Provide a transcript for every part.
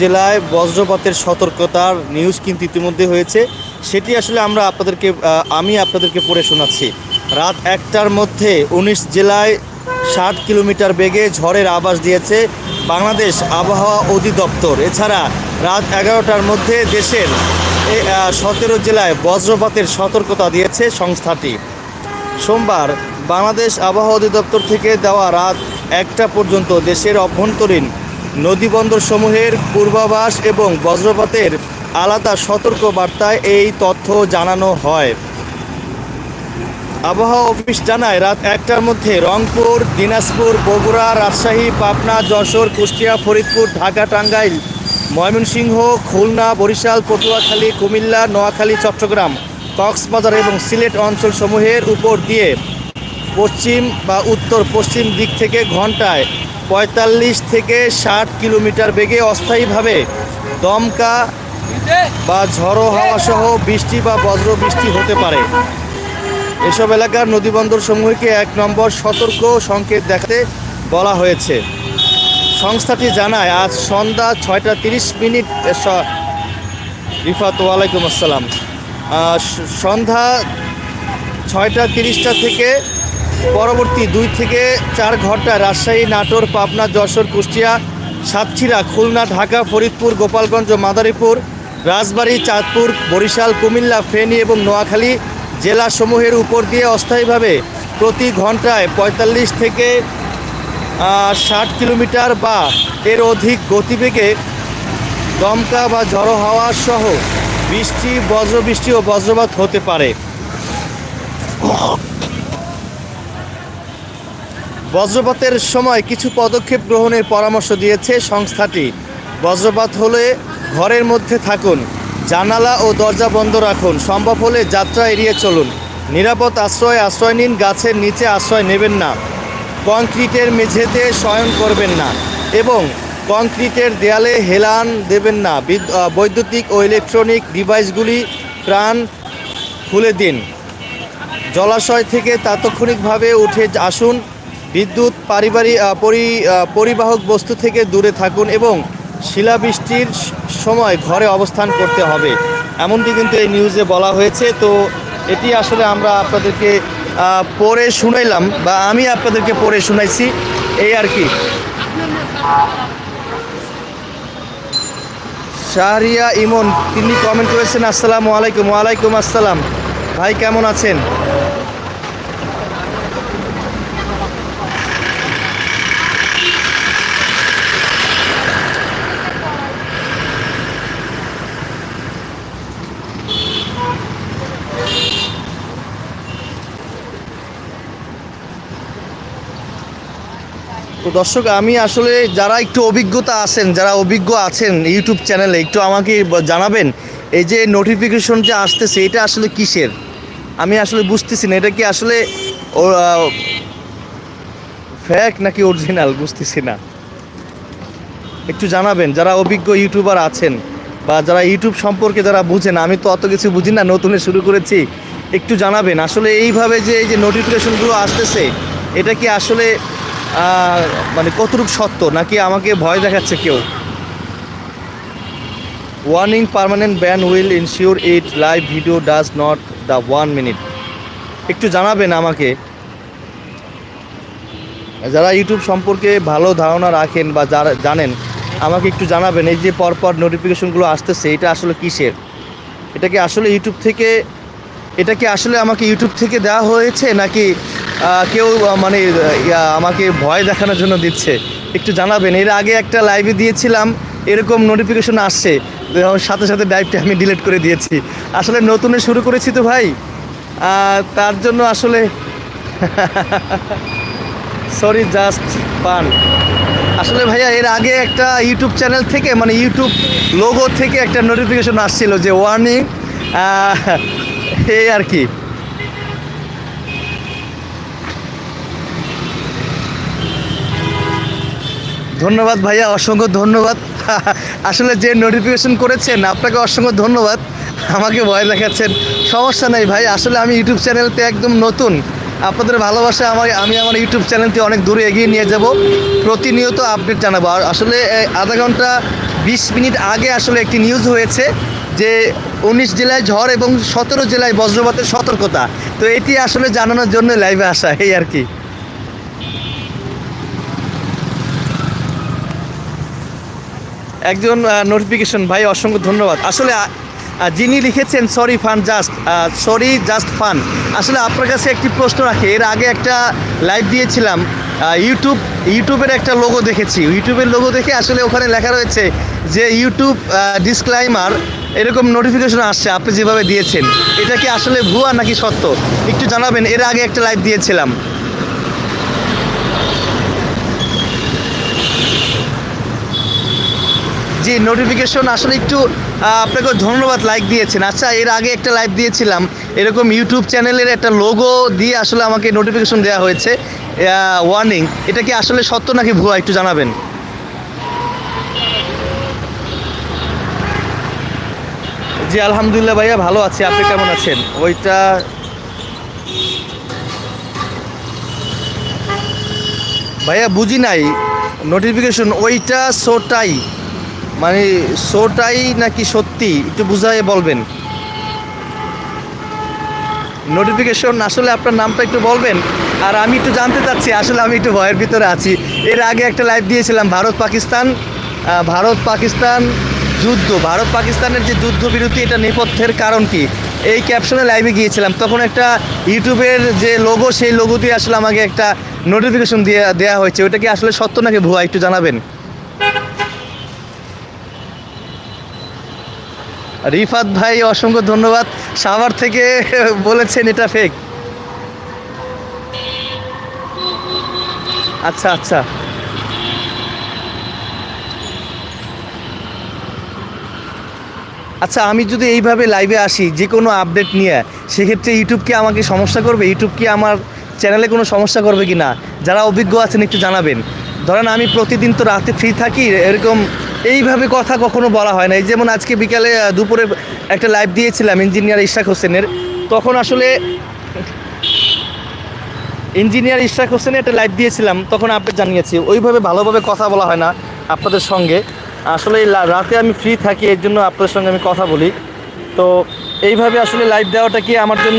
জেলায় বজ্রপাতের সতর্কতার নিউজ কিন্তু ইতিমধ্যে হয়েছে। সেটি আসলে আমরা আপনাদেরকে আমি আপনাদেরকে পড়ে শোনাচ্ছি। রাত একটার মধ্যে উনিশ জেলায় ষাট কিলোমিটার বেগে ঝড়ের আভাস দিয়েছে বাংলাদেশ আবহাওয়া অধিদপ্তর। এছাড়া রাত এগারোটার মধ্যে দেশের সতেরো জেলায় বজ্রপাতের সতর্কতা দিয়েছে সংস্থাটি। সোমবার বাংলাদেশ আবহাওয়া অধিদপ্তর থেকে দেওয়া রাত একটা পর্যন্ত দেশের অভ্যন্তরীণ নদীবন্দর সমূহের পূর্বাভাস এবং বজ্রপাতের আলাদা সতর্ক বার্তায় এই তথ্য জানানো হয়। আবহাওয়া অফিস জানায়, রাত একটার মধ্যে রংপুর, দিনাজপুর, বগুড়া, রাজশাহী, পাবনা, যশোর, কুষ্টিয়া, ফরিদপুর, ঢাকা, টাঙ্গাইল, ময়মনসিংহ, খুলনা, বরিশাল, পটুয়াখালী, কুমিল্লা, নোয়াখালী, চট্টগ্রাম, কক্সবাজার এবং সিলেট অঞ্চলসমূহের উপর দিয়ে পশ্চিম বা উত্তর পশ্চিম দিক থেকে ঘন্টায় পঁয়তাল্লিশ থেকে ষাট কিলোমিটার বেগে অস্থায়ীভাবে দমকা বা ঝড়ো হাওয়া সহ বৃষ্টি বা বজ্র বৃষ্টি হতে পারে। এসব এলাকার নদীবন্দর সমূহকে এক নম্বর সতর্ক সংকেত দেখাতে বলা হয়েছে। সংস্থাটি জানায়, আজ সন্ধ্যা ছয়টা তিরিশ মিনিট রিফাত, ওয়ালাইকুম আসসালাম। সন্ধ্যা ছয়টা তিরিশটা থেকে পরবর্তী দুই থেকে চার ঘণ্টা রাজশাহী, নাটোর, পাবনা, যশোর, কুষ্টিয়া, সাতক্ষীরা, খুলনা, ঢাকা, ফরিদপুর, গোপালগঞ্জ মাদারীপুর, রাজবাড়ী, চাঁদপুর, বরিশাল, কুমিল্লা, ফেনী এবং নোয়াখালী জেলাসমূহের উপর দিয়ে অস্থায়ীভাবে প্রতি ঘন্টায় পঁয়তাল্লিশ থেকে ষাট কিলোমিটার বা এর অধিক গতিবেগে দমকা বা ঝড়ো হাওয়া সহ বৃষ্টি, বজ্রবৃষ্টি ও বজ্রপাত হতে পারে। বজ্রপাতের সময় কিছু পদক্ষেপ গ্রহণের পরামর্শ দিয়েছে সংস্থাটি। বজ্রপাত হলে ঘরের মধ্যে থাকুন, জানালা ও দরজা বন্ধ রাখুন, সম্ভব হলে যাত্রা এড়িয়ে চলুন। নিরাপদ আশ্রয় আশ্রয় নিন, গাছের নিচে আশ্রয় নেবেন না। কংক্রিটের মেঝেতে শয়ন করবেন না এবং কংক্রিটের দেয়ালে হেলান দেবেন না। বিদ- বৈদ্যুতিক ও ইলেকট্রনিক ডিভাইসগুলি প্রাণ খুলে দিন। জলাশয় থেকে তাৎক্ষণিকভাবে উঠে আসুন। বিদ্যুৎ পারিবারিক পরি পরিবাহক বস্তু থেকে দূরে থাকুন এবং শিলাবৃষ্টির সময় ঘরে অবস্থান করতে হবে। এমনটি কিন্তু এই নিউজে বলা হয়েছে। তো এটি আসলে আমরা আপনাদেরকে পড়ে শুনাইলাম বা আমি আপনাদেরকে পড়ে শুনাইছি। এই আর কি। শাহরিয়া ইমন, তিনি কমেন্ট করেছেন, আসসালামু আলাইকুম, ওয়ালাইকুম আসসালাম। ভাই, কেমন আছেন? তো দর্শক, আমি আসলে যারা একটু অভিজ্ঞতা আছেন, যারা অভিজ্ঞ আছেন ইউটিউব চ্যানেলে, একটু আমাকে জানাবেন, এই যে নোটিফিকেশন যে আসতেছে, এটা আসলে কিসের? আমি আসলে বুঝতেছি না, এটা কি আসলে ফ্যাক নাকি অরিজিনাল বুঝতেছি না। একটু জানাবেন, যারা অভিজ্ঞ ইউটিউবার আছেন, বা যারা ইউটিউব সম্পর্কে যারা বুঝেন, আমি তো অত কিছু বুঝি না, নতুনে শুরু করেছি, একটু জানাবেন। আসলে এইভাবে যে এই যে নোটিফিকেশনগুলো আসতেছে, এটা কি আসলে মানে কতটুকু সত্য? নাকি আমাকে ভয় দেখাচ্ছে কেউ? Warning permanent ban will ensure it live video does not the one minute একটু জানাবেন আমাকে। যারা ইউটিউব সম্পর্কে ভালো ধারণা রাখেন বা যারা জানেন, আমাকে একটু জানাবেন। এই যে পরপর নোটিফিকেশনগুলো আসতেছে, এটা আসলে কিসের? এটা কি আসলে ইউটিউব থেকে, এটা কি আসলে আমাকে ইউটিউব থেকে দেওয়া হয়েছে? নাকি কেউ মানে আমাকে ভয় দেখানোর জন্য দিচ্ছে। একটু জানাবেন, এর আগে একটা লাইভে দিয়েছিলাম, এরকম নোটিফিকেশন আসছে সাথে সাথে লাইভটা আমি ডিলিট করে দিয়েছি। আসলে নতুনে শুরু করেছি তো ভাই তার জন্য আসলে সরি জাস্ট পান আসলে ভাইয়া, এর আগে একটা ইউটিউব চ্যানেল থেকে মানে ইউটিউব লোগো থেকে একটা নোটিফিকেশন আসছিল যে ওয়ার্নিং এই আর কি। ধন্যবাদ ভাইয়া, অসংখ্য ধন্যবাদ। আসলে যে নোটিফিকেশন করেছেন, আপনাকে অসংখ্য ধন্যবাদ। আমাকে ভয় দেখাচ্ছেন। সমস্যা নেই ভাই, আসলে আমি ইউটিউব চ্যানেলতে একদম নতুন। আপনাদের ভালোবাসা আমার আমি আমার ইউটিউব চ্যানেলটি অনেক দূরে এগিয়ে নিয়ে যাব। প্রতিনিয়ত আপডেট জানাব। আর আসলে আধা ঘণ্টা বিশ মিনিট আগে আসলে একটি নিউজ হয়েছে যে উনিশ জেলায় ঝড় এবং সতেরো জেলায় বজ্রপাতের সতর্কতা। তো এটি আসলে জানানোর জন্য লাইভে আসা, এই আর কি। একজন নোটিফিকেশন ভাই, অসংখ্য ধন্যবাদ। আসলে যিনি লিখেছেন sorry fun just sorry just fun আসলে আপনার কাছে একটি প্রশ্ন রাখি, এর আগে একটা লাইভ দিয়েছিলাম ইউটিউব ইউটিউবের একটা লোগো দেখেছি। ইউটিউবের লোগো দেখে আসলে ওখানে লেখা রয়েছে যে ইউটিউব ডিসক্লাইমার এরকম নোটিফিকেশন আসছে, আপনি যেভাবে দিয়েছেন। এটা কি আসলে ভুয়া নাকি সত্য? একটু জানাবেন, এর আগে একটা লাইভ দিয়েছিলাম। জি নোটিফিকেশন আসলে একটু আপনাকে ধন্যবাদ লাইক দিয়েছেন। আচ্ছা এর আগে একটা লাইভ দিয়েছিলাম। এরকম ইউটিউব চ্যানেলের একটা লোগো দিয়ে আসলে আমাকে নোটিফিকেশন দেওয়া হয়েছে। ওয়ার্নিং এটা কি আসলে সত্য নাকি ভুয়া? একটু জানাবেন। জি, আলহামদুলিল্লাহ ভাইয়া, ভালো আছি। আপনি কেমন আছেন? ওইটা ভাইয়া, বুঝি নাই। নোটিফিকেশন ওইটা শোটাই মানে শোটাই নাকি সত্যি? একটু বুঝাই বলবেন। নোটিফিকেশন আসলে আপনার নামটা একটু বলবেন? আর আমি একটু জানতে চাচ্ছি, আসলে আমি একটু ভয়ের ভিতরে আছি। এর আগে একটা লাইভ দিয়েছিলাম, ভারত পাকিস্তান। ভারত পাকিস্তান যুদ্ধ। ভারত পাকিস্তানের যে যুদ্ধ বিরতি, এটা নেপথ্যের কারণ কি? এই ক্যাপশনে লাইভে গিয়েছিলাম। তখন একটা ইউটিউবের যে লোগো সেই লোগো দিয়ে আসলে আমাকে একটা নোটিফিকেশন দিয়ে দেওয়া হয়েছে। ওটা কি আসলে সত্য নাকি ভুয়া? একটু জানাবেন। রিফাত ভাই, অসংখ্য ধন্যবাদ। সাভার থেকে বলেছেন এটা ফেক আচ্ছা আচ্ছা। আচ্ছা আমি যদি এইভাবে লাইভে আসি, যে কোনো আপডেট নিয়ে, সেক্ষেত্রে ইউটিউব কি আমাকে সমস্যা করবে? ইউটিউব কি আমার চ্যানেলে কোনো সমস্যা করবে কি না যারা অভিজ্ঞ আছেন, একটু জানাবেন। ধরেন, আমি প্রতিদিন তো রাতে ফ্রি থাকি, এরকম এইভাবে কথা কখনো বলা হয় না। এই যেমন আজকে বিকালে দুপুরে একটা লাইভ দিয়েছিলাম ইঞ্জিনিয়ার ইশাক হোসেনের। তখন আসলে ইঞ্জিনিয়ার ইশাক হোসেনের একটা লাইভ দিয়েছিলাম, তখন আপডেট জানিয়েছি। ওইভাবে ভালোভাবে কথা বলা হয় না আপনাদের সঙ্গে। আসলে রাতে আমি ফ্রি থাকি, এর জন্য আপনাদের সঙ্গে আমি কথা বলি। তো এইভাবে আসলে লাইভ দেওয়াটা কি আমার জন্য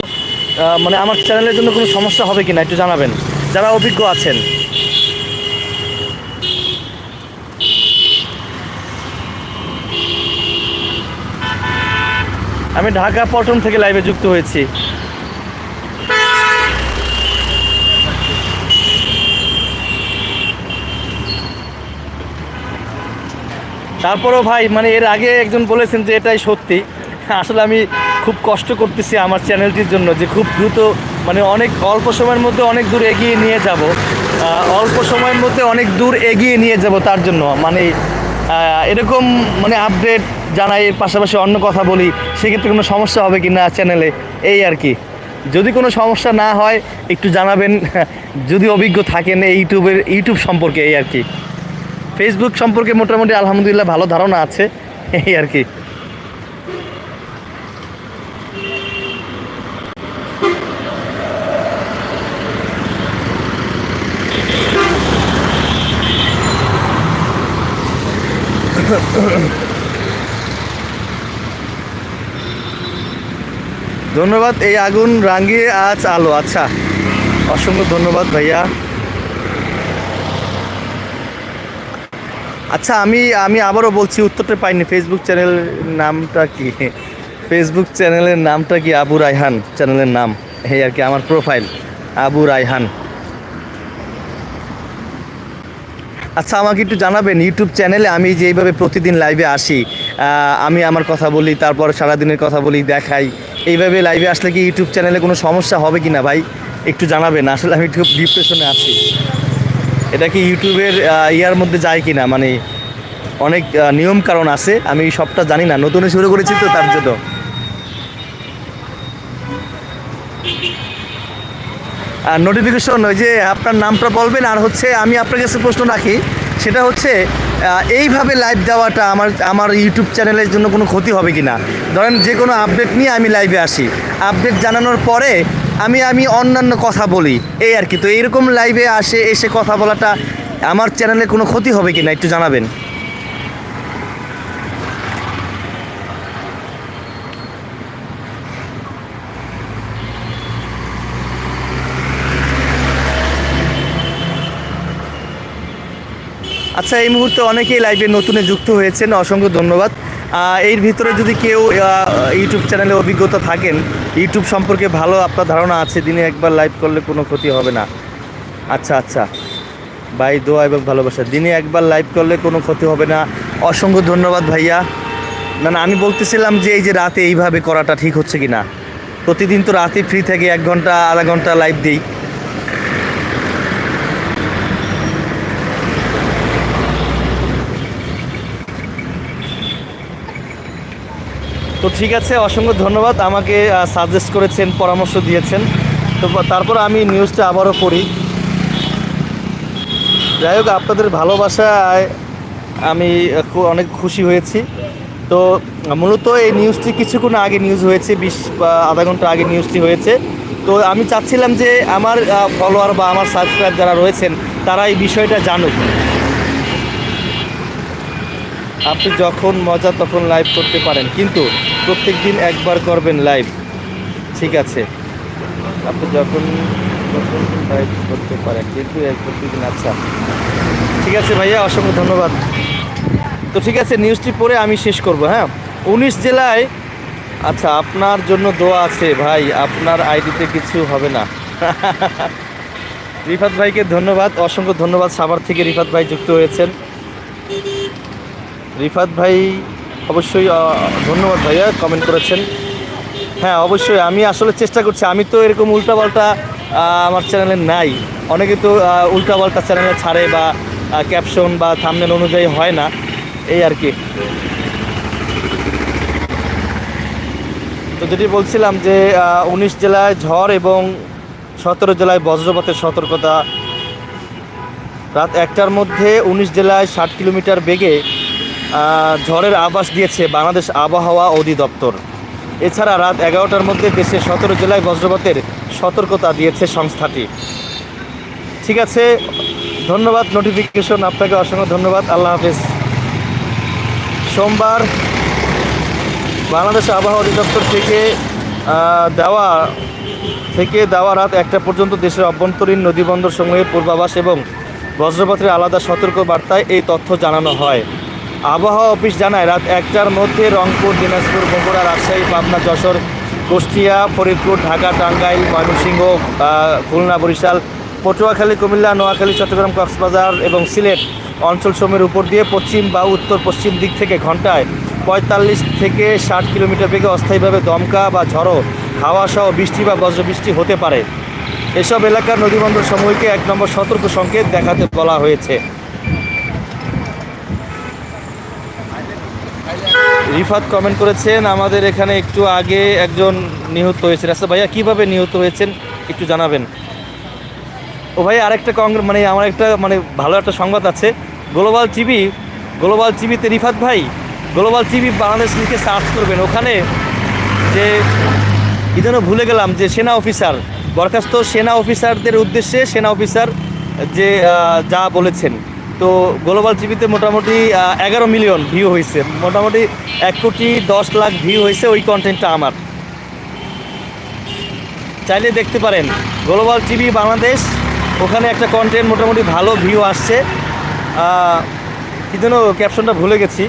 মানে আমার চ্যানেলের জন্য কোনো সমস্যা হবে কি না একটু জানাবেন। যারা অভিজ্ঞ আছেন। আমি ঢাকা পল্টন থেকে লাইভে যুক্ত হয়েছি। তারপরেও ভাই মানে এর আগে একজন বলেছেন যে এটাই সত্যি। আসলে আমি খুব কষ্ট করতেছি আমার চ্যানেলটির জন্য যে খুব দ্রুত মানে অনেক অল্প সময়ের মধ্যে অনেক দূর এগিয়ে নিয়ে যাব। অল্প সময়ের মধ্যে অনেক দূর এগিয়ে নিয়ে যাব তার জন্য। মানে এরকম মানে আপডেট জানাই, এর পাশাপাশি অন্য কথা বলি, সেক্ষেত্রে কোনো সমস্যা হবে কি না চ্যানেলে এই আর কি। যদি কোনো সমস্যা না হয়, একটু জানাবেন, যদি অভিজ্ঞ থাকেন ইউটিউবের, ইউটিউব সম্পর্কে, এই আর কি। ফেসবুক সম্পর্কে মোটামুটি আলহামদুলিল্লাহ ভালো ধারণা আছে, এই আর কি। ধন্যবাদ, এই আগুন রাঙিয়ে আজ আলো। আচ্ছা অসংখ্য ধন্যবাদ ভাইয়া। আচ্ছা আমি আমি আবারও বলছি, উত্তরটা পাইনি। ফেসবুক চ্যানেল নামটা কি? ফেসবুক চ্যানেলের নামটা কি? আবু রায়হান চ্যানেলের নাম। এই আর কি, আমার প্রোফাইল আবু রায়হান। আচ্ছা আমাকে একটু জানাবেন ইউটিউব চ্যানেলে আমি যেইভাবে প্রতিদিন লাইভে আসি আমি আমার কথা বলি, তারপর সারাদিনের কথা বলি, দেখাই, এইভাবে লাইভে আসলে কি ইউটিউব চ্যানেলে কোনো সমস্যা হবে কি না ভাই? একটু জানাবেন, আসলে আমি একটু ডিপ্রেশনে আছি। এটা কি ইউটিউবের ইয়ার মধ্যে যায় কি না মানে অনেক নিয়ম কারণ আছে, আমি সবটা জানি না, নতুন শুরু করেছি তো তার জন্য। নোটিফিকেশন ওই যে আপনার নামটা বলবেন, আর হচ্ছে আমি আপনার কাছে প্রশ্ন রাখি, সেটা হচ্ছে এইভাবে লাইভ দেওয়াটা আমার আমার ইউটিউব চ্যানেলের জন্য কোনো ক্ষতি হবে কি না ধরেন যে কোনো আপডেট নিয়ে আমি লাইভে আসি। আপডেট জানানোর পরে আমি আমি অন্যান্য কথা বলি, এই আর কি। তো এরকম লাইভে আসে, এসে কথা বলাটা আমার চ্যানেলে কোনো ক্ষতি হবে কি না একটু জানাবেন। আচ্ছা এই মুহূর্তে অনেকেই লাইভে নতুনে যুক্ত হয়েছেন, অসংখ্য ধন্যবাদ। এর ভিতরে যদি কেউ ইউটিউব চ্যানেলে অভিজ্ঞতা থাকেন ইউটিউব সম্পর্কে ভালো আপনার ধারণা আছে, দিনে একবার লাইভ করলে কোনো ক্ষতি হবে না। আচ্ছা আচ্ছা। ভাই, দোয়া এবং ভালোবাসা। দিনে একবার লাইভ করলে কোনো ক্ষতি হবে না। অসংখ্য ধন্যবাদ ভাইয়া। না না, আমি বলতেছিলাম যে, এই যে রাতে এইভাবে করাটা ঠিক হচ্ছে কি না প্রতিদিন তো রাতে ফ্রি থেকে এক ঘণ্টা, আধা ঘণ্টা লাইভ দিই। তো ঠিক আছে, অসংখ্য ধন্যবাদ। আমাকে সাজেস্ট করেছেন, পরামর্শ দিয়েছেন। তো তারপর আমি নিউজটা আবারও পড়ি। যাই হোক, আপনাদের ভালোবাসায় আমি অনেক খুশি হয়েছি। তো মূলত এই নিউজটি কিছুক্ষণ আগে নিউজ হয়েছে, বিশ আধা ঘণ্টা আগে নিউজটি হয়েছে। তো আমি চাচ্ছিলাম যে আমার ফলোয়ার বা আমার সাবস্ক্রাইব যারা রয়েছেন, তারা এই বিষয়টা জানুক। আপনি যখন মজা তখন লাইভ করতে পারেন। কিন্তু প্রত্যেক দিন একবার করবেন লাইভ ঠিক আছে। আপনি যখন লাইভ করতে পারেন। কিন্তু এক প্রতিদিন আচ্ছা। ঠিক আছে ভাইয়া, অসংখ্য ধন্যবাদ। তো ঠিক আছে নিউজটি পড়ে আমি শেষ করব হ্যাঁ? উনিশ জেলায় আচ্ছা আপনার জন্য দোয়া আছে ভাই। আপনার আইডিতে কিছু হবে না। রিফাত ভাইকে ধন্যবাদ। অসংখ্য ধন্যবাদ। সাভার থেকে রিফাত ভাই যুক্ত হয়েছেন। রিফাত ভাই, অবশ্যই ধন্যবাদ ভাইয়া কমেন্ট করেছেন। হ্যাঁ অবশ্যই, আমি আসলে চেষ্টা করছি। আমি তো এরকম উল্টাপাল্টা আমার চ্যানেলে নাই। অনেকে তো উল্টাপাল্টা চ্যানেলে ছাড়ে বা ক্যাপশন বা থামনেল অনুযায়ী হয় না। এই আর কি। তো যেটি বলছিলাম যে উনিশ জেলায় ঝড় এবং সতেরো জেলায় বজ্রপাতের সতর্কতা। রাত একটার মধ্যে উনিশ জেলায় ষাট কিলোমিটার বেগে ঝড়ের আভাস দিয়েছে বাংলাদেশ আবহাওয়া অধিদপ্তর। এছাড়া রাত এগারোটার মধ্যে দেশের সতেরো জেলায় বজ্রপাতের সতর্কতা দিয়েছে সংস্থাটি। ঠিক আছে, ধন্যবাদ নোটিফিকেশন আপনাকে অসংখ্য ধন্যবাদ, আল্লাহ হাফেজ। সোমবার বাংলাদেশ আবহাওয়া অধিদপ্তর থেকে দেওয়া থেকে দেওয়া রাত একটা পর্যন্ত দেশের অভ্যন্তরীণ নদীবন্দর সমূহের পূর্বাভাস এবং বজ্রপাতের আলাদা সতর্ক বার্তায় এই তথ্য জানানো হয়। আবহাওয়া অফিস জানায়, রাত একটার মধ্যে রংপুর, দিনাজপুর, বগুড়া, রাজশাহী, পাবনা, যশোর, কুষ্টিয়া, ফরিদপুর, ঢাকা, টাঙ্গাইল, ময়মনসিংহ খুলনা, বরিশাল, পটুয়াখালী, কুমিল্লা, নোয়াখালী, চট্টগ্রাম, কক্সবাজার এবং সিলেট অঞ্চলসমূহের উপর দিয়ে পশ্চিম বা উত্তর পশ্চিম দিক থেকে ঘন্টায় পঁয়তাল্লিশ থেকে ষাট কিলোমিটার বেগে অস্থায়ীভাবে দমকা বা ঝড়ো হাওয়া সহ বৃষ্টি বা বজ্রবৃষ্টি হতে পারে। এসব এলাকার নদীবন্দর সমূহকে এক নম্বর সতর্ক সংকেত দেখাতে বলা হয়েছে। রিফাত কমেন্ট করেছেন, আমাদের এখানে একটু আগে একজন নিহত হয়েছেন। আচ্ছা ভাইয়া, কীভাবে নিহত হয়েছেন একটু জানাবেন? ও ভাই আরেকটা কংগ্রেস মানে আমার একটা মানে ভালো একটা সংবাদ আছে। গ্লোবাল টিভি গ্লোবাল টিভিতে রিফাত ভাই গ্লোবাল টিভি বাংলাদেশ লিখে সার্চ করবেন। ওখানে যে যেন ভুলে গেলাম, যে সেনা অফিসার বরখাস্ত সেনা অফিসারদের উদ্দেশ্যে সেনা অফিসার যে যা বলেছেন। তো গ্লোবাল টিভিতে মোটামুটি এগারো মিলিয়ন ভিউ হয়েছে। মোটামুটি এক কোটি দশ লাখ ভিউ হয়েছে ওই কন্টেন্টটা আমার। চাইলে দেখতে পারেন গ্লোবাল টিভি বাংলাদেশ, ওখানে একটা কন্টেন্ট মোটামুটি ভালো ভিউ আসছে। কি যেন ক্যাপশনটা ভুলে গেছি।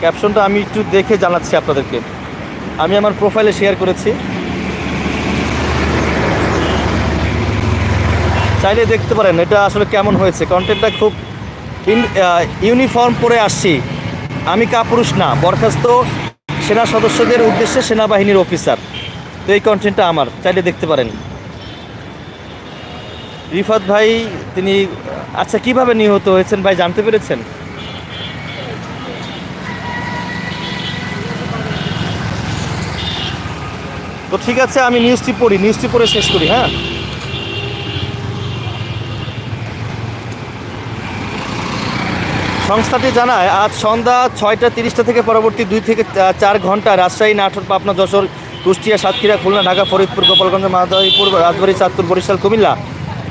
ক্যাপশনটা আমি একটু দেখে জানাচ্ছি আপনাদেরকে। আমি আমার প্রোফাইলে শেয়ার করেছি। চাইলে দেখতে পারেন এটা আসলে কেমন হয়েছে। কন্টেন্টটা খুব ইউনিফর্ম পরে আসছি। আমি কাপুরুষ না, বরখাস্ত সেনা সদস্যদের উদ্দেশ্যে সেনাবাহিনীর অফিসার তো এই কন্টেন্টটা আমার, চাইলে দেখতে পারেন। রিফাত ভাই, তিনি আচ্ছা কীভাবে নিহত হয়েছেন ভাই, জানতে পেরেছেন? তো ঠিক আছে, আমি নিউজটি পড়ি নিউজটি পড়ে শেষ করি হ্যাঁ? সংস্থাটি জানায়, আজ সন্ধ্যা ছয়টা তিরিশটা থেকে পরবর্তী দুই থেকে চার ঘণ্টা রাজশাহী, নাটোর, পাবনা, যশোর, কুষ্টিয়া, সাতক্ষীরা, খুলনা, ঢাকা, ফরিদপুর, গোপালগঞ্জ, মাদারীপুর, রাজবাড়ী, চাঁদপুর, বরিশাল, কুমিল্লা,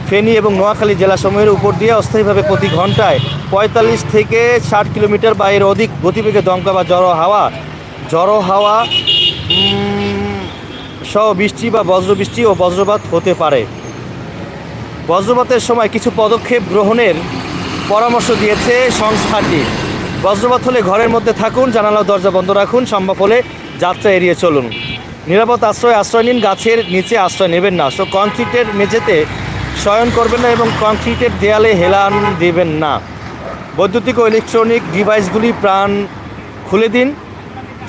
ফেনী এবং নোয়াখালী জেলাসমূহের উপর দিয়ে অস্থায়ীভাবে প্রতি ঘন্টায় পঁয়তাল্লিশ থেকে ষাট কিলোমিটার বা এর অধিক গতিবেগে দমকা বা জড়ো হাওয়া জড়ো হাওয়া সহ বৃষ্টি বা বজ্রবৃষ্টি ও বজ্রপাত হতে পারে। বজ্রপাতের সময় কিছু পদক্ষেপ গ্রহণের পরামর্শ দিয়েছে সংস্থাটি। বজ্রপাত হলে ঘরের মধ্যে থাকুন, জানালা দরজা বন্ধ রাখুন, সম্ভব হলে যাত্রা এড়িয়ে চলুন। নিরাপদ আশ্রয় আশ্রয় নিন, গাছের নিচে আশ্রয় নেবেন না। সো কংক্রিটের মেঝেতে শয়ন করবেন না এবং কংক্রিটের দেয়ালে হেলান দেবেন না। বৈদ্যুতিক ও ইলেকট্রনিক ডিভাইসগুলি প্রাণ খুলে দিন।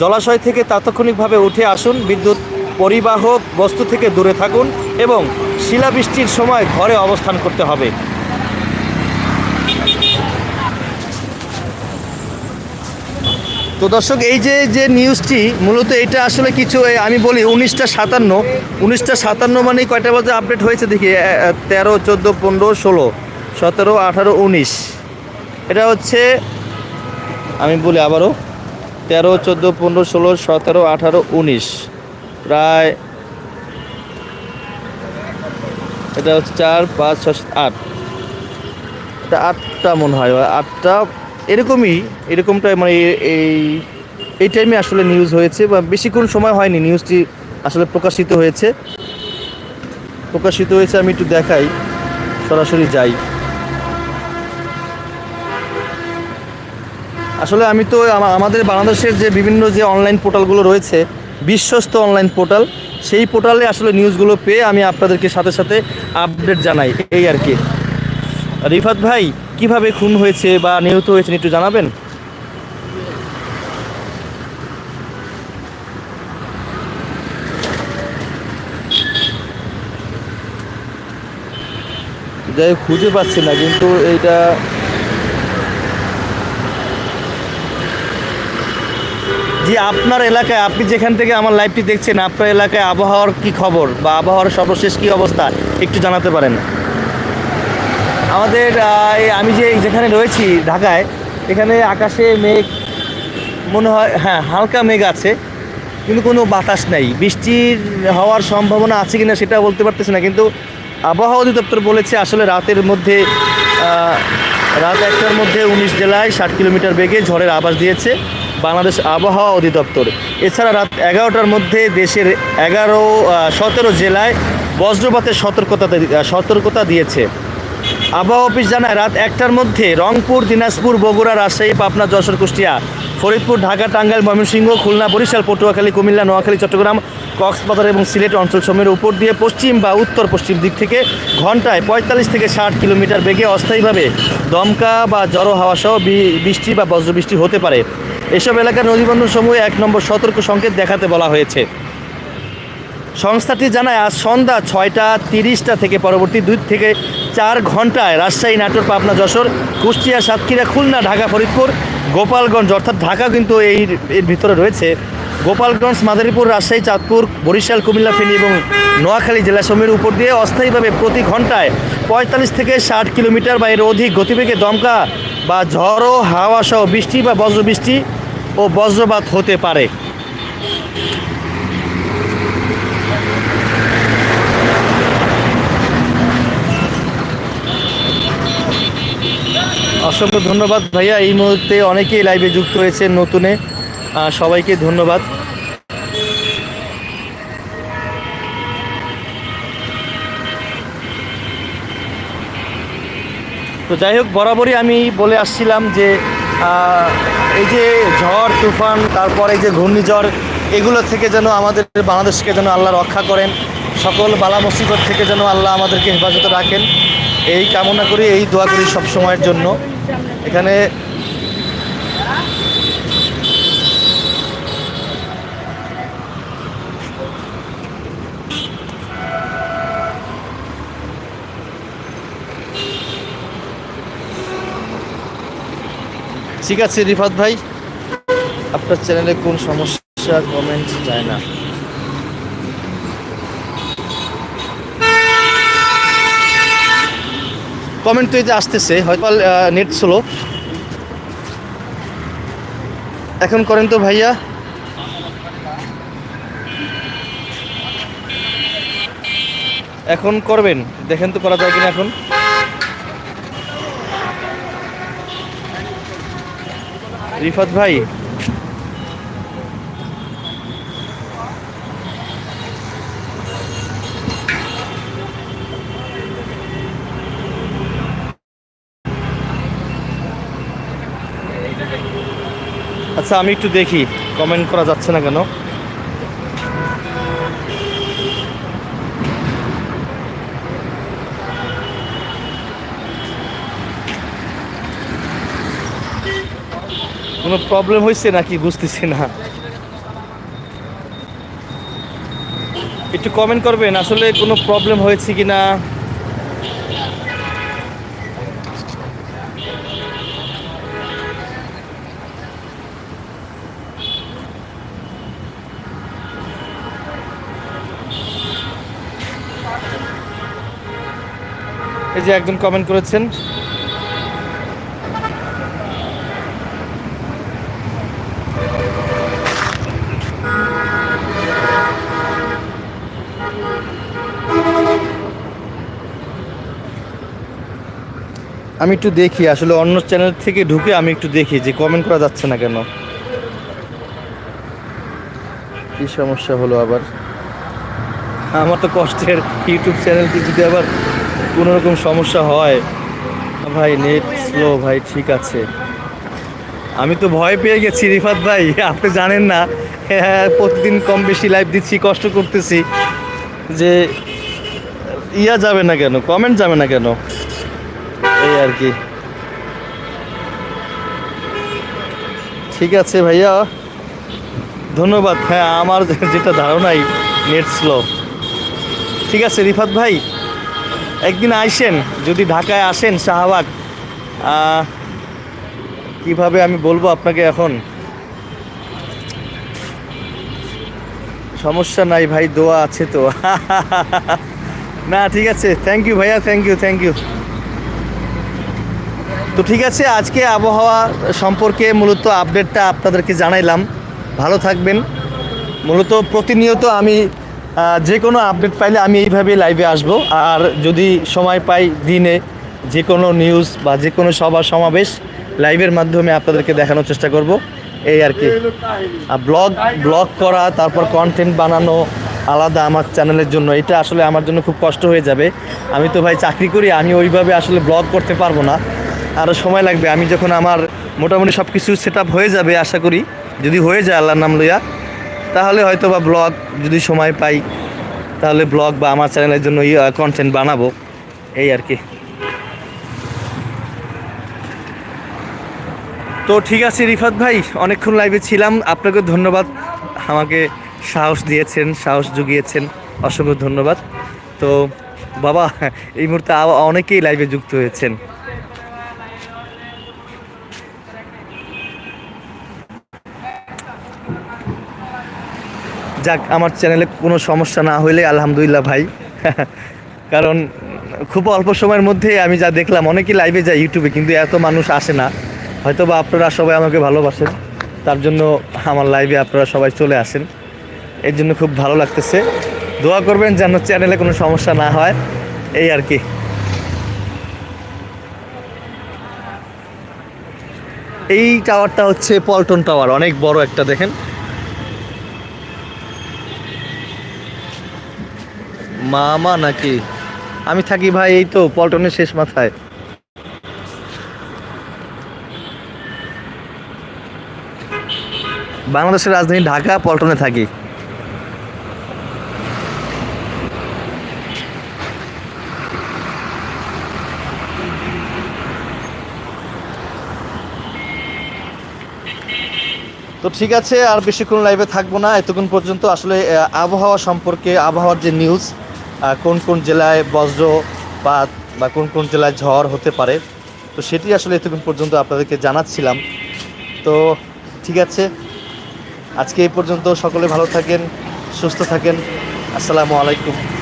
জলাশয় থেকে তাৎক্ষণিকভাবে উঠে আসুন, বিদ্যুৎ পরিবাহক বস্তু থেকে দূরে থাকুন এবং শিলাবৃষ্টির সময় ঘরে অবস্থান করতে হবে। তো দর্শক, এই যে যে নিউজটি মূলত এটা আসলে কিছু আমি বলি উনিশটা সাতান্ন। উনিশটা সাতান্ন মানে কয়টা বাজে আপডেট হয়েছে দেখি তেরো, চোদ্দ, পনেরো, ষোলো, সতেরো, আঠারো, উনিশ। এটা হচ্ছে, আমি বলি আবারও, তেরো, চোদ্দ, পনেরো, ষোলো, সতেরো, আঠারো, উনিশ। প্রায় এটা হচ্ছে চার, পাঁচ, ছয় আট। এটা আটটা মনে হয়, আটটা এরকমই এরকমটা মানে এই এই টাইমে আসলে নিউজ হয়েছে বা বেশিক্ষণ সময় হয়নি নিউজটি আসলে প্রকাশিত হয়েছে। প্রকাশিত হয়েছে, আমি একটু দেখাই, সরাসরি যাই। আসলে আমি তো আমাদের বাংলাদেশের যে বিভিন্ন যে অনলাইন পোর্টালগুলো রয়েছে, বিশ্বস্ত অনলাইন পোর্টাল সেই পোর্টালে আসলে নিউজগুলো পেয়ে আমি আপনাদেরকে সাথে সাথে আপডেট জানাই, এই আর কি। রিফাত ভাই কীভাবে খুন হয়েছে বা নিহত হয়েছেন একটু জানাবেন? যাই খুঁজে পাচ্ছি না, কিন্তু এইটা জি, আপনার এলাকায়, আপনি যেখান থেকে আমার লাইভটি দেখছেন, আপনার এলাকায় আবহাওয়ার কি খবর বা আবহাওয়ার সর্বশেষ কি অবস্থা, একটু জানাতে পারেন। আমাদের আমি যে যেখানে রয়েছি ঢাকায়, এখানে আকাশে মেঘ, মনে হয় হ্যাঁ হালকা মেঘ আছে, কিন্তু কোনো বাতাস নেই। বৃষ্টির হওয়ার সম্ভাবনা আছে কিনা সেটা বলতে পারতেছি না, কিন্তু আবহাওয়া অধিদপ্তর বলেছে আসলে রাতের মধ্যে রাত একটার মধ্যে উনিশ জেলায় ষাট কিলোমিটার বেগে ঝড়ের আভাস দিয়েছে বাংলাদেশ আবহাওয়া অধিদপ্তর। এছাড়া রাত এগারোটার মধ্যে দেশের এগারো সতেরো জেলায় বজ্রপাতের সতর্কতা সতর্কতা দিয়েছে। আবহাওয়া অফিস জানায়, রাত একটার মধ্যে রংপুর, দিনাজপুর, বগুড়া, রাজশাহী, পাবনা, যশোর, কুষ্টিয়া, ফরিদপুর, ঢাকা, টাঙ্গাইল, ময়মনসিংহ, খুলনা, বরিশাল, পটুয়াখালী, কুমিল্লা, নোয়াখালী, চট্টগ্রাম, কক্সবাজার এবং সিলেট অঞ্চলসমূহের উপর দিয়ে পশ্চিম বা উত্তর পশ্চিম দিক থেকে ঘন্টায় পঁয়তাল্লিশ থেকে ষাট কিলোমিটার বেগে অস্থায়ীভাবে দমকা বা জড়ো হাওয়া সহ বি- বৃষ্টি বা বজ্রবৃষ্টি হতে পারে। এসব এলাকার নদীবন্ধন সমূহে এক নম্বর সতর্ক সংকেত দেখাতে বলা হয়েছে। সংস্থাটি জানায়, আজ সন্ধ্যা ছয়টা তিরিশটা থেকে পরবর্তী দুই থেকে চার ঘন্টায় রাজশাহী নাটোর, পাবনা, যশোর, কুষ্টিয়া, সাতক্ষীরা, খুলনা, ঢাকা, ফরিদপুর, গোপালগঞ্জ, অর্থাৎ ঢাকা কিন্তু এই এর ভিতরে রয়েছে। গোপালগঞ্জ, মাদারীপুর, রাজশাহী, চাঁদপুর, বরিশাল, কুমিল্লা, ফেনী এবং নোয়াখালী জেলাসমূহের উপর দিয়ে অস্থায়ীভাবে প্রতি ঘন্টায় পঁয়তাল্লিশ থেকে ষাট কিলোমিটার বা এর অধিক গতিবেগে দমকা বা ঝড়ো হাওয়া সহ বৃষ্টি বা বজ্রবৃষ্টি ও বজ্রপাত হতে পারে। অসংখ্য ধন্যবাদ ভাইয়া। এই মুহূর্তে অনেকেই লাইভে যুক্ত হয়েছে নতুনে। সবাইকে ধন্যবাদ। তো যাই হোক, বরাবরই আমি বলে আসছিলাম যে এই যে ঝড়, তুফান, তারপরে এই যে ঘূর্ণিঝড়, এগুলো থেকে যেন আমাদের বাংলাদেশকে যেন আল্লাহ রক্ষা করেন, সকল বালা মুসিবত থেকে যেন আল্লাহ আমাদেরকে হেফাজতে রাখেন, এই কামনা করি, এই দোয়া করি সব সময়ের জন্য। এখানে ঠিক আছে রিফাত ভাই আপনার চ্যানেলে কোন সমস্যা কমেন্ট যায় না কমেন্ট তো যে আসতেছে, হয়তো নেট স্লো এখন করেন তো ভাইয়া। এখন করবেন, দেখেন তো করা যায় কিনা এখন। রিফাত ভাই আচ্ছা আমি একটু দেখি কমেন্ট করা যাচ্ছে না কেন? কোনো প্রবলেম হয়েছে নাকি? বুঝতেছি না। একটু কমেন্ট করবেন, আসলে কোনো প্রবলেম হয়েছে কি না এই যে একজন কমেন্ট করেছেন। আমি একটু দেখি, আসলে অন্য চ্যানেল থেকে ঢুকে আমি একটু দেখি যে কমেন্ট করা যাচ্ছে না কেন। কি সমস্যা হলো আবার? আমার তো কষ্টের ইউটিউব চ্যানেলটি যদি আবার কোনো রকম সমস্যা হয়? ভাই নেট স্লো ভাই, ঠিক আছে। আমি তো ভয় পেয়ে গেছি, রিফাত ভাই, আপনি জানেন না। হ্যাঁ প্রতিদিন কম বেশি লাইভ দিচ্ছি, কষ্ট করতেছি। যে, ইয়া যাবে না কেন কমেন্ট যাবে না কেন? এই আর কি। ঠিক আছে ভাইয়া। ধন্যবাদ। হ্যাঁ আমার যেটা ধারণাই নেট স্লো ঠিক আছে, রিফাত ভাই। একদিন আইসেন, যদি ঢাকায় আসেন শাহবাগ। কীভাবে আমি বলব আপনাকে এখন? সমস্যা নাই ভাই, দোয়া আছে তো। না, ঠিক আছে। থ্যাংক ইউ ভাইয়া থ্যাংক ইউ থ্যাংক ইউ তো ঠিক আছে, আজকে আবহাওয়া সম্পর্কে মূলত আপডেটটা আপনাদেরকে জানাইলাম। ভালো থাকবেন। মূলত প্রতিনিয়ত আমি যে কোনো আপডেট পাইলে আমি এইভাবে লাইভে আসব। আর যদি সময় পাই দিনে যে কোনো নিউজ বা যে কোনো সভা সমাবেশ লাইভের মাধ্যমে আপনাদেরকে দেখানোর চেষ্টা করব। এই আর কি। আর ব্লগ ব্লগ করা, তারপর কন্টেন্ট বানানো আলাদা আমার চ্যানেলের জন্য। এটা আসলে আমার জন্য খুব কষ্ট হয়ে যাবে। আমি তো ভাই চাকরি করি, আমি ওইভাবে আসলে ব্লগ করতে পারব না। আরও সময় লাগবে। আমি যখন আমার মোটামুটি সব কিছু সেট হয়ে যাবে, আশা করি। যদি হয়ে যায়, আল্লাহর নাম লইয়া। তাহলে হয়তো বা ব্লগ যদি সময় পাই, তাহলে ব্লগ বা আমার চ্যানেলের জন্য কন্টেন্ট বানাবো। এই আর কি। তো ঠিক আছে রিফাত ভাই, অনেকক্ষণ লাইভে ছিলাম। আপনাকে ধন্যবাদ। আমাকে সাহস দিয়েছেন, সাহস জুগিয়েছেন। অসংখ্য ধন্যবাদ। তো বাবা, এই মুহূর্তে অনেকেই লাইভে যুক্ত হয়েছেন। যাক, আমার চ্যানেলে কোনো সমস্যা না হইলে আলহামদুলিল্লাহ ভাই। কারণ খুব অল্প সময়ের মধ্যে আমি যা দেখলাম, অনেকেই লাইভে যায় ইউটিউবে কিন্তু এত মানুষ আসে না। হয়তো বা আপনারা সবাই আমাকে ভালোবাসেন, তার জন্য আমার লাইভে আপনারা সবাই চলে আসেন। এর জন্য খুব ভালো লাগতেছে। দোয়া করবেন যেন চ্যানেলে কোনো সমস্যা না হয়। এই আর কি। এই টাওয়ারটা হচ্ছে পল্টন টাওয়ার অনেক বড় একটা, দেখেন। মামা নাকি? আমি থাকি ভাই, এই তো পল্টনের শেষ মাথায়। বাংলাদেশের রাজধানী ঢাকা, পল্টনে থাকি। তো ঠিক আছে, আর বেশিক্ষণ লাইভে থাকব না। এতক্ষণ পর্যন্ত আসলে আবহাওয়া সম্পর্কে, আবহাওয়ার যে নিউজ কোন কোন জেলায় বজ্রপাত বা কোন কোন জেলায় ঝড় হতে পারে? তো সেটি আসলে এতক্ষণ পর্যন্ত আপনাদেরকে জানাচ্ছিলাম। তো ঠিক আছে, আজকে এই পর্যন্ত সকলে ভালো থাকেন, সুস্থ থাকেন। আসসালামু আলাইকুম।